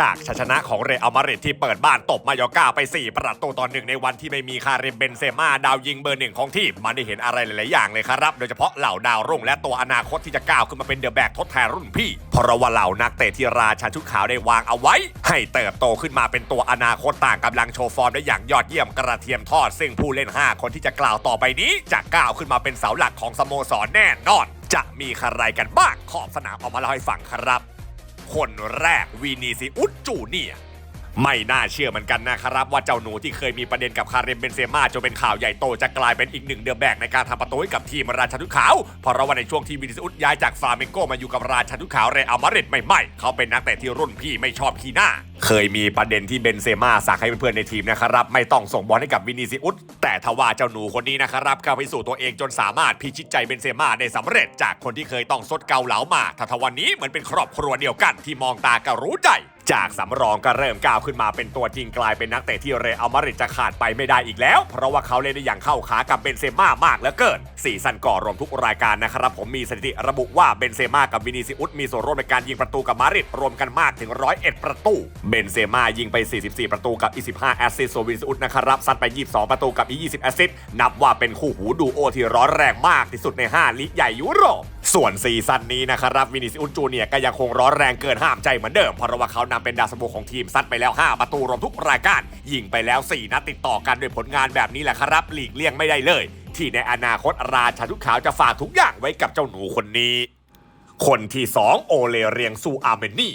จากชัยชนะของเรอัลมาดริดที่เปิดบ้านตบมายอกาไป 4 ประตูต่อหนึ่งในวันที่ไม่มีคาริมเบนเซม่าดาวยิงเบอร์หนึ่งของทีมมันได้เห็นอะไรหลาย ๆ อย่างเลยครับ โดยเฉพาะเหล่าดาวรุ่งและตัวอนาคตที่จะก้าวขึ้นมาเป็นเดอะแบกทดแทนรุ่นพี่เพราะว่าเหล่านักเตะที่ราชันชุดขาวได้วางเอาไว้ ให้เติบโตขึ้นมาเป็นตัวอนาคตต่างกำลังโชว์ฟอร์มได้อย่างยอดเยี่ยมกระเทียมทอด ซึ่งผู้เล่น 5 คนที่จะกล่าวต่อไปนี้จะก้าวขึ้นมาเป็นเสาหลักของสโมสรแน่นอน จะมีใครกันบ้างขอบสนามเออกมาเล่าให้ฟังครับ คนแรกวีนีซิอุจจูเนีย ไม่น่าเชื่อเหมือนกันนะครับ ว่าเจ้าหนูที่เคยมีประเด็นกับคาเรมเบนเซม่าจนเป็นข่าวใหญ่โตจะกลายเป็นอีกหนึ่งเดือแบกในการทำประตูให้กับทีมราชันทุกขาวเพราะว่าในช่วงที่วินิซิอุสย้ายจากฟาเมงโกมาอยู่กับราชันทุกขาวเรอัลมาริดใหม่ๆเขาเป็นนักเตะที่รุ่นพี่ไม่ชอบขี้หน้า เคยมีประเด็นที่เบนเซม่าสั่งให้เพื่อนๆในทีมนะครับ ไม่ต้องส่งบอลให้กับวินิซิอุสแต่ทว่าเจ้าหนูคนนี้นะครับก็พิสูจน์ตัวเองจนสามารถพิชิตใจเบนเซม่าได้สำเร็จจากคนที่เคยต้องซดเกาเหลามาถ้าทวันนี้เหมือนเป็นครอบครัวเดียวกันที่มองตาก็รู้ใจ จากสำรองก็เริ่มก้าวขึ้นมาเป็นตัวจริงกลายเป็นนักเตะที่เรอัลมาดริดจะขาดไปไม่ได้อีกแล้ว เพราะว่าเขาเล่นได้อย่างเข้าขากับเบนเซม่ามากเหลือเกินสี่ซันก่อรวมทุกรายการนะครับผมมีสถิติระบุว่าเบนเซม่ากับวินิซิอุสมีส่วนร่วมในการยิงประตูกับมาดริดรวมกันมากถึง 101 ประตูเบนเซม่ายิงไป 44 ประตูกับ25แอสซิสต์ส่วนวินิซิอุสนะครับซัดไป 22 ประตูกับอี20แอสซิสต์นับว่าเป็นคู่หูดูโอที่ร้อนแรงมากที่สุดใน 5 ลีกใหญ่ยุโรปส่วนซีซั่นนี้นะครับวินิซิอุนจูเนียก็ยังคงร้อนแรงเกินห้ามใจเหมือนเดิม เพราะว่าเขานำเป็นดาวสโมของทีมซัดไปแล้ว 5 ประตูรวมทุกรายการ ยิงไปแล้ว 4 นัดติดต่อกันด้วยผลงานแบบนี้แหละครับ หลีกเลี่ยงไม่ได้เลย ที่ในอนาคตราชาทุกขาวจะฝากทุกอย่างไว้กับเจ้าหนูคนนี้ คนที่ 2 โอเลเรียงซูอาร์เมนี่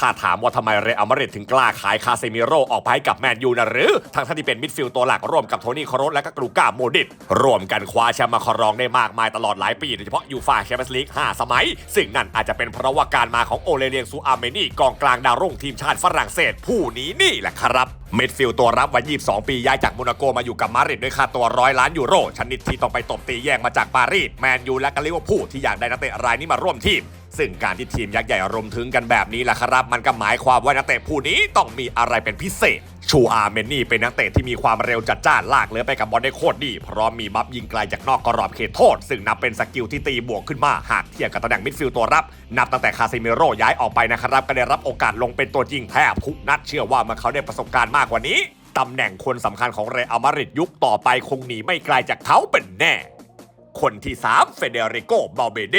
ถ้าถามว่าทำไมเรอัลมาดริดถึงกล้าขายคาเซมิโร่ออกไปให้กับแมนยูนะหรือทั้งท่านที่เป็นมิดฟิลด์ตัวหลักร่วมกับโทนี่คาร์โรสและก็กรูก้าโมดิตรวมกันคว้าแชมป์มาครองได้มากมายตลอดหลายปีโดยเฉพาะยูฟาแชมเปี้ยนส์ลีก5สมัย ซึ่งนั่นอาจจะเป็นเพราะว่าการมาของโอเลเรียงซูอาร์เมนีกองกลางดาวรุ่งทีมชาติฝรั่งเศส ผู้นี้นี่แหละครับมิดฟิลด์ตัวรับวัย 22 ปี ย้ายจากโมนาโกมาอยู่กับมาริดด้วยค่าตัวร้อยล้านยูโรชนิดที่ต้องไปตบตีแย่งมาจากปารีสแมนยูและก็ลิเวอร์พูลที่อยากได้นักเตะรายนี้มาร่วมทีม ซึ่งการที่ทีมยักษ์ใหญ่รวมถึงกันแบบนี้แหละครับ มันก็หมายความว่านักเตะผู้นี้ต้องมีอะไรเป็นพิเศษ ชูอาร์เมนนี่เป็นนักเตะที่มีความเร็วจัดจ้านลากเลือไปกับบอลได้โคตรดีเพราะมีบัฟยิงไกลจากนอกกรอบเขตโทษ ซึ่งนับเป็นสกิลที่ตีบวกขึ้นมาหากเทียบกับตำแหน่งมิดฟิลด์ตัวรับ นับตั้งแต่คาซิเมโร่ย้ายออกไปนะครับก็ได้รับโอกาสลงเป็นตัวจริงแทบทุกนัดเชื่อว่าเมื่อเขาได้ประสบการณ์มากกว่านี้ตำแหน่งคนสำคัญของเรอัลมาดริดยุคต่อไปคงหนีไม่ไกลจากเขาเป็นแน่ คนที่ 3 เฟเดริโกบาเบเด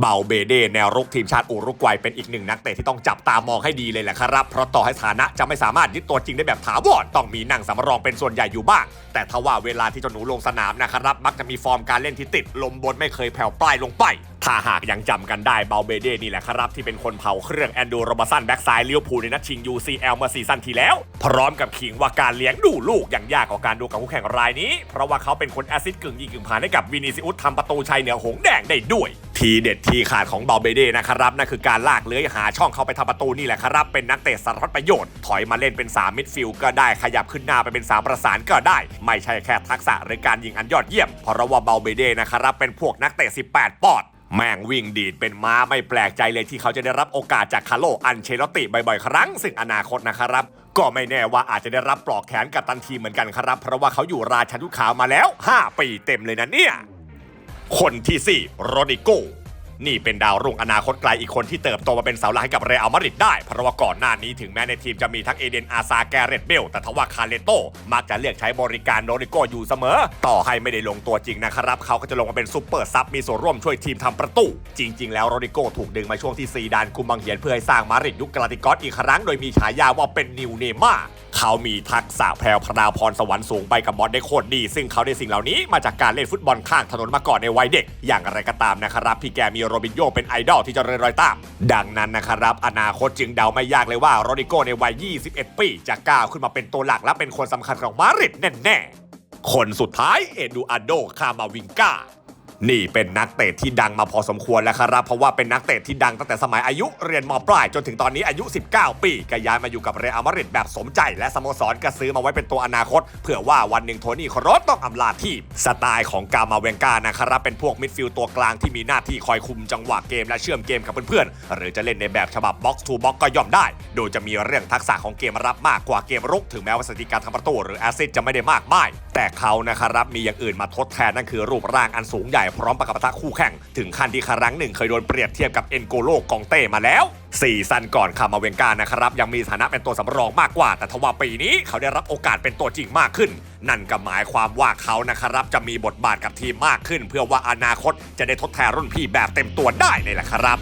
เบาเบเดแนวรุกทีมชาติอุรุกวัยเป็นอีกหนึ่งนักเตะที่ต้องจับตามองให้ดีเลยแหละครับ เพราะต่อให้ฐานะจะไม่สามารถยึดตัวจริงได้แบบถาวรต้องมีนั่งสำรองเป็นส่วนใหญ่อยู่บ้าง แต่ทว่าเวลาที่เจ้าหนูลงสนามนะครับ มักจะมีฟอร์มการเล่นที่ติดลมบนไม่เคยแผ่วปลายลงไปถ้าหากยังจำกันได้เบาเบเดนี่แหละครับ ที่เป็นคนเผาเครื่องแอนดูโรบาสันแบ็กซ้ายเลี้ยวภูในนัดชิง UCL เมื่อซีซั่นที่แล้ว พร้อมกับขิงว่าการเลี้ยงดูลูกอย่างยากกว่าการดูกับคู่แข่งรายนี้ เพราะว่าเขาเป็นคนแอซิสต์กึ่งยิงกึ่งผ่านให้กับวินิซิอุสทำประตูชัยเหนือหงแดงได้ด้วย ทีเด็ดทีขาดของเบาเบเดนะครับนั่นคือการลากเลื้อยหาช่องเข้าไปทำประตูนี่แหละครับ เป็นนักเตะสารพัดประโยชน์ ถอยมาเล่นเป็น 3 มิดฟิลด์ก็ได้ขยับขึ้นหน้าไปเป็น 3 ประสานก็ได้ ไม่ใช่แค่ทักษะหรือการยิงอันยอดเยี่ยมเพราะว่าเบาเบเดนะครับเป็นพวกนักเตะ 18 ปอดแม่งวิ่งดีดเป็นม้าไม่แปลกใจเลยที่เขาจะได้รับโอกาสจากคาร์โลอันเชลติบ่อยๆ ครั้งซึ่งอนาคตนะครับ ก็ไม่แน่ว่าอาจจะได้รับปลอกแขนกับตันทีเหมือนกันครับ เพราะว่าเขาอยู่ราชันทุกขาวมาแล้ว 5 ปีเต็มเลยนะเนี่ย คนที่4โรดิโกนี่เป็นดาวรุ่งอนาคตไกลอีกคนที่เติบโตมาเป็นเสาหลักให้กับเรอัลมาดริดได้ เพราะว่าก่อนหน้านี้ถึงแม้ในทีมจะมีทั้งเอเดนอาซาแกเรตเบล แต่ทว่าคาเลโตมักจะเลือกใช้บริการโรดิโกอยู่เสมอ ต่อให้ไม่ได้ลงตัวจริงนะครับ เขาก็จะลงมาเป็นซุปเปอร์ซับมีส่วนร่วมช่วยทีมทำประตู จริง ๆ แล้วโรดิโกถูกดึงมาช่วงที่ซีดานคุมบังเหียนเพื่อให้สร้างมาดริดยุคกลาติกอสอีกครั้งโดยมีฉายาว่าเป็นนิวเนม่า เขามีทักษะแพรวพราวพรสวรรค์สูงไปกับบอลได้โคตรดี ซึ่งเขาได้สิ่งเหล่านี้มาจากการเล่นฟุตบอลข้างถนนมาก่อนในวัยเด็ก อย่างไรก็ตามนะครับ พี่แกมีโรบินโยเป็นไอดอลที่จะเริญรอยตาม ดังนั้นนะครับ อนาคตจึงเดาไม่ยากเลยว่าโรดิโกในวัย 21 ปีจะก้าวขึ้นมาเป็นตัวหลักและเป็นคนสำคัญของมาดริดแน่ๆคนสุดท้ายเอดูอาโดคามาวิงกา นี่เป็นนักเตะที่ดังมาพอสมควรแล้วครับ เพราะว่าเป็นนักเตะที่ดังตั้งแต่สมัยอายุเรียนมปลายจนถึงตอนนี้อายุ 19 ปีก็ย้ายมาอยู่กับเรอัลมาดริดแบบสมใจ และสโมสรก็ซื้อมาไว้เป็นตัวอนาคต เผื่อว่าวันหนึ่งโทนี่ครอสต้องอำลาทีมสไตล์ของกามาเวงกานะครับเป็นพวกมิดฟิลด์ตัวกลางที่มีหน้าที่คอยคุมจังหวะเกมและเชื่อมเกมกับเพื่อนๆหรือจะเล่นในแบบฉบับบ็อกซ์ทูบ็อกก็ย่อมได้ โดยจะมีเรื่องทักษะของเกมรับมากกว่าเกมรุกถึงแม้ว่าสถิติการทำประตูหรือแอสซิสจะไม่ได้มากมาย แต่เขานะครับมีอย่างอื่นมาทดแทนนั่นคือรูปร่างอันสูงใหญ่พร้อมประกับปะทะคู่แข่ง ถึงขั้นที่ครั้งหนึ่งเคยโดนเปรียบเทียบกับเอ็นโกโลกองเต้มาแล้วซีซันก่อนคามาเวงการนะครับ ยังมีฐานะเป็นตัวสำรองมากกว่า แต่ทว่าปีนี้เขาได้รับโอกาสเป็นตัวจริงมากขึ้น นั่นก็หมายความว่าเขานะครับ จะมีบทบาทกับทีมมากขึ้น เพื่อว่าอนาคตจะได้ทดแทนรุ่นพี่แบบเต็มตัวได้เลยแหละครับ